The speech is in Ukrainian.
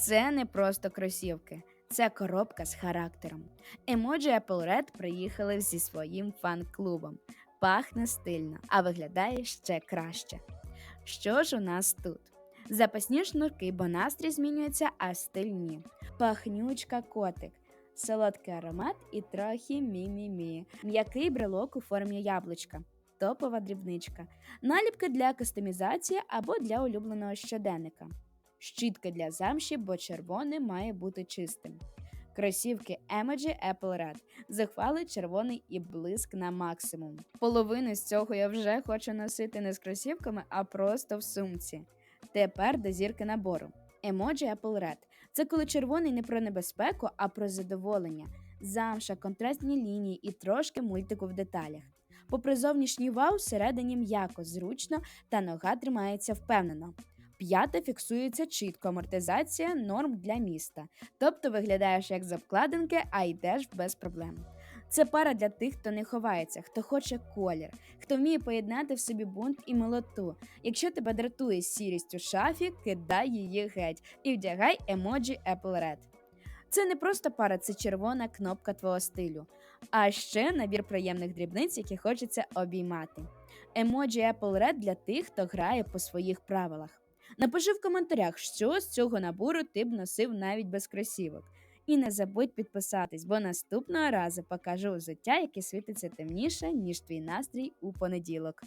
Це не просто кросівки, це коробка з характером. Емоджі Apple Red приїхали зі своїм фан-клубом. Пахне стильно, а виглядає ще краще. Що ж у нас тут? Запасні шнурки, бо настрій змінюється, а стиль ні. Пахнючка котик, солодкий аромат і трохи мі-мі-мі. М'який брелок у формі яблучка, топова дрібничка, наліпки для кастомізації або для улюбленого щоденника. Щітка для замші, бо червоне має бути чистим. Кросівки Emoji Apple Red. Захвали червоний і блиск на максимум. Половину з цього я вже хочу носити не з кросівками, а просто в сумці. Тепер до зірки набору. Емоджі Apple Red. Це коли червоний не про небезпеку, а про задоволення, замша, контрастні лінії і трошки мультику в деталях. Попри зовнішній вау, всередині м'яко, зручно та нога тримається впевнено. П'ята фіксується чітко, амортизація норм для міста. Тобто виглядаєш як з обкладинки, а йдеш без проблем. Це пара для тих, хто не ховається, хто хоче колір, хто вміє поєднати в собі бунт і милоту. Якщо тебе дратує сірість у шафі, кидай її геть і вдягай емоджі Apple Red. Це не просто пара, це червона кнопка твого стилю, а ще набір приємних дрібниць, які хочеться обіймати. Емоджі Apple Red для тих, хто грає по своїх правилах. Напиши в коментарях, що з цього набору ти б носив навіть без кросівок. І не забудь підписатись, бо наступного разу покажу взуття, яке світиться темніше, ніж твій настрій у понеділок.